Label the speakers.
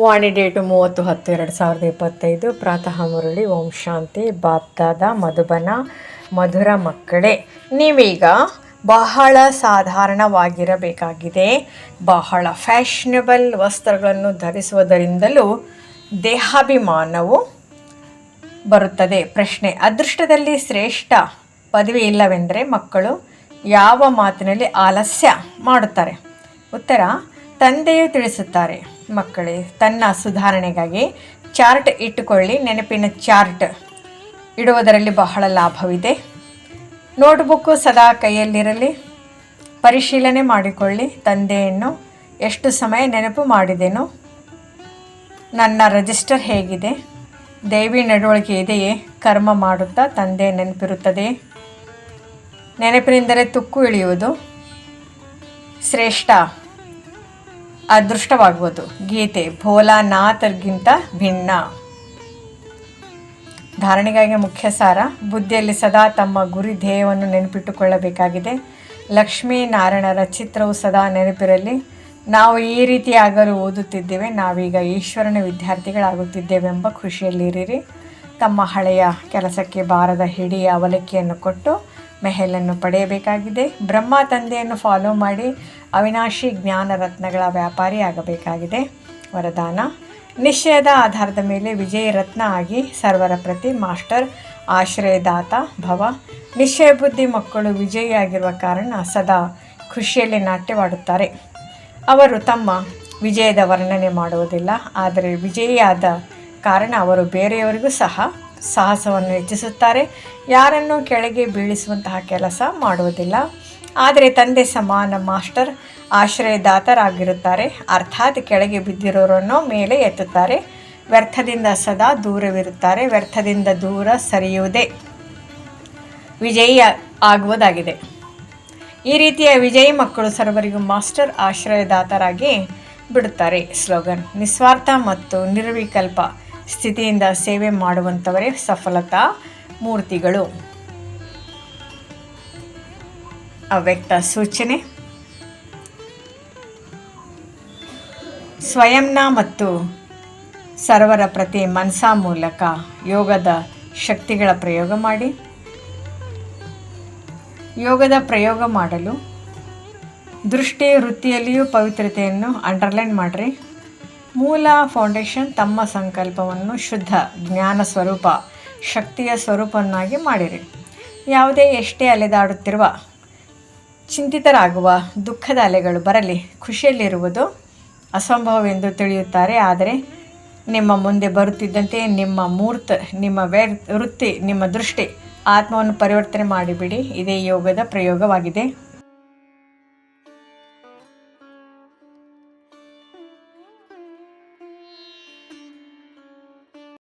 Speaker 1: ವಾಣಿ date ಮೂವತ್ತು ಹತ್ತು ಎರಡು ಸಾವಿರದ ಇಪ್ಪತ್ತೈದು. ಪ್ರಾತಃ ಮುರಳಿ, ಓಂ ಶಾಂತಿ, ಬಾಪ್ದಾದ, ಮಧುಬನ, ಮಧುರ ಮಕ್ಕಳೇ. ನೀವೀಗ ಬಹಳ ಸಾಧಾರಣವಾಗಿರಬೇಕಾಗಿದೆ. ಬಹಳ ಫ್ಯಾಷನಬಲ್ ವಸ್ತ್ರಗಳನ್ನು ಧರಿಸುವುದರಿಂದಲೂ ದೇಹಾಭಿಮಾನವು ಬರುತ್ತದೆ. ಪ್ರಶ್ನೆ, ಅದೃಷ್ಟದಲ್ಲಿ ಶ್ರೇಷ್ಠ ಪದವಿ ಇಲ್ಲವೆಂದರೆ ಮಕ್ಕಳು ಯಾವ ಮಾತಿನಲ್ಲಿ ಆಲಸ್ಯ ಮಾಡುತ್ತಾರೆ? ಉತ್ತರ, ತಂದೆಯು ತಿಳಿಸುತ್ತಾರೆ. ಮಕ್ಕಳೇ, ತನ್ನ ಸುಧಾರಣೆಗಾಗಿ ಚಾರ್ಟ್ ಇಟ್ಟುಕೊಳ್ಳಿ, ನೆನಪಿನ ಚಾರ್ಟ್ ಇಡುವುದರಲ್ಲಿ ಬಹಳ ಲಾಭವಿದೆ. ನೋಟ್ಬುಕ್ಕು ಸದಾ ಕೈಯಲ್ಲಿರಲಿ. ಪರಿಶೀಲನೆ ಮಾಡಿಕೊಳ್ಳಿ, ತಂದೆಯನ್ನು ಎಷ್ಟು ಸಮಯ ನೆನಪು ಮಾಡಿದೆನೋ. ನನ್ನ ರಿಜಿಸ್ಟರ್ ಹೇಗಿದೆ. ದೇವಿ ನಡವಳಿಕೆ ಇದೆಯೇ? ಕರ್ಮ ಮಾಡುತ್ತಾ ತಂದೆ ನೆನಪಿರುತ್ತದೆ. ನೆನಪಿನಿಂದಲೇ ತುಕ್ಕು ಇಳಿಯುವುದು. ಶ್ರೇಷ್ಠ. ಅದೃಷ್ಟವಾಗುವುದು. ಗೀತೆ ಭೋಲಾನಾಥರ್ಗಿಂತ ಭಿನ್ನ. ಧಾರಣೆಗಾಗಿ ಮುಖ್ಯ ಸಾರ, ಬುದ್ಧಿಯಲ್ಲಿ ಸದಾ ತಮ್ಮ ಗುರಿ ಧ್ಯೇಯವನ್ನು ನೆನಪಿಟ್ಟುಕೊಳ್ಳಬೇಕಾಗಿದೆ. ಲಕ್ಷ್ಮೀನಾರಾಯಣರ ಚಿತ್ರವು ಸದಾ ನೆನಪಿರಲಿ. ನಾವು ಈ ರೀತಿಯಾಗಲು ಓದುತ್ತಿದ್ದೇವೆ. ನಾವೀಗ ಈಶ್ವರನ ವಿದ್ಯಾರ್ಥಿಗಳಾಗುತ್ತಿದ್ದೇವೆಂಬ ಖುಷಿಯಲ್ಲಿರಿರಿ. ತಮ್ಮ ಹಳೆಯ ಕೆಲಸಕ್ಕೆ ಬಾರದ ಹಿಡಿಯ ಅವಲಕ್ಕಿಯನ್ನು ಕೊಟ್ಟು ಮೆಹಲನ್ನು ಪಡೆಯಬೇಕಾಗಿದೆ. ಬ್ರಹ್ಮ ತಂದೆಯನ್ನು ಫಾಲೋ ಮಾಡಿ ಅವಿನಾಶಿ ಜ್ಞಾನ ರತ್ನಗಳ ವ್ಯಾಪಾರಿ ಆಗಬೇಕಾಗಿದೆ. ವರದಾನ. ನಿಶ್ಚಯದ ಆಧಾರದ ಮೇಲೆ ವಿಜಯ ರತ್ನ ಆಗಿ ಸರ್ವರ ಪ್ರತಿ ಮಾಸ್ಟರ್, ಆಶ್ರಯದಾತ, ಭವ. ನಿಶ್ಚಯ ಬುದ್ಧಿ ಮಕ್ಕಳು ವಿಜಯಿಯಾಗಿರುವ ಕಾರಣ ಸದಾ ಖುಷಿಯಲ್ಲಿ ನಾಟ್ಯವಾಡುತ್ತಾರೆ. ಅವರು ತಮ್ಮ ವಿಜಯದ ವರ್ಣನೆ ಮಾಡುವುದಿಲ್ಲ, ಆದರೆ ವಿಜಯಿಯಾದ ಕಾರಣ ಅವರು ಬೇರೆಯವರಿಗೂ ಸಹ ಸಾಹಸವನ್ನು ಹೆಚ್ಚಿಸುತ್ತಾರೆ. ಯಾರನ್ನು ಕೆಳಗೆ ಬೀಳಿಸುವಂತಹ ಕೆಲಸ ಮಾಡುವುದಿಲ್ಲ. ಆದರೆ ತಂದೆ ಸಮಾನ ಮಾಸ್ಟರ್, ಆಶ್ರಯದಾತರಾಗಿರುತ್ತಾರೆ. ಅರ್ಥಾತ್ ಕೆಳಗೆ ಬಿದ್ದಿರೋರನ್ನು ಮೇಲೆ ಎತ್ತುತ್ತಾರೆ. ವ್ಯರ್ಥದಿಂದ ಸದಾ ದೂರವಿರುತ್ತಾರೆ. ವ್ಯರ್ಥದಿಂದ ದೂರ ಸರಿಯುವುದೇ ವಿಜಯಿ ಆಗುವುದಾಗಿದೆ. ಈ ರೀತಿಯ ವಿಜಯಿ ಮಕ್ಕಳು ಸರ್ವರಿಗೂ ಮಾಸ್ಟರ್, ಆಶ್ರಯದಾತರಾಗಿ ಬಿಡುತ್ತಾರೆ. ಸ್ಲೋಗನ್, ನಿಸ್ವಾರ್ಥ ಮತ್ತು ನಿರ್ವಿಕಲ್ಪ. ಸ್ಥಿತಿಯಿಂದ ಸೇವೆ ಮಾಡುವಂಥವರೇ ಸಫಲತಾ ಮೂರ್ತಿಗಳು. ಅವ್ಯಕ್ತ ಸೂಚನೆ. ಸ್ವಯಂನ ಮತ್ತು ಸರ್ವರ ಪ್ರತಿ ಮನಸಾ ಮೂಲಕ ಯೋಗದ ಶಕ್ತಿಗಳ ಪ್ರಯೋಗ ಮಾಡಿ. ಯೋಗದ ಪ್ರಯೋಗ ಮಾಡಲು ದೃಷ್ಟಿ ವೃತ್ತಿಯಲ್ಲಿಯೂ ಪವಿತ್ರತೆಯನ್ನು ಅಂಡರ್ಲೈನ್ ಮಾಡಿರಿ. ಮೂಲ ಫೌಂಡೇಶನ್ ತಮ್ಮ ಸಂಕಲ್ಪವನ್ನು ಶುದ್ಧ, ಜ್ಞಾನ ಸ್ವರೂಪ, ಶಕ್ತಿಯ ಸ್ವರೂಪವನ್ನಾಗಿ ಮಾಡಿರಿ. ಯಾವುದೇ ಎಷ್ಟೇ ಅಲೆದಾಡುತ್ತಿರುವ, ಚಿಂತಿತರಾಗುವ, ದುಃಖದ ಅಲೆಗಳು ಬರಲಿ, ಖುಷಿಯಲ್ಲಿರುವುದು ಅಸಂಭವವೆಂದು ತಿಳಿಯುತ್ತಾರೆ. ಆದರೆ ನಿಮ್ಮ ಮುಂದೆ ಬರುತ್ತಿದ್ದಂತೆ ನಿಮ್ಮ ಮೂರ್ತ, ನಿಮ್ಮ ವೃತ್ತಿ, ನಿಮ್ಮ ದೃಷ್ಟಿ ಆತ್ಮವನ್ನು ಪರಿವರ್ತನೆ ಮಾಡಿಬಿಡಿ. ಇದೇ ಯೋಗದ ಪ್ರಯೋಗವಾಗಿದೆ.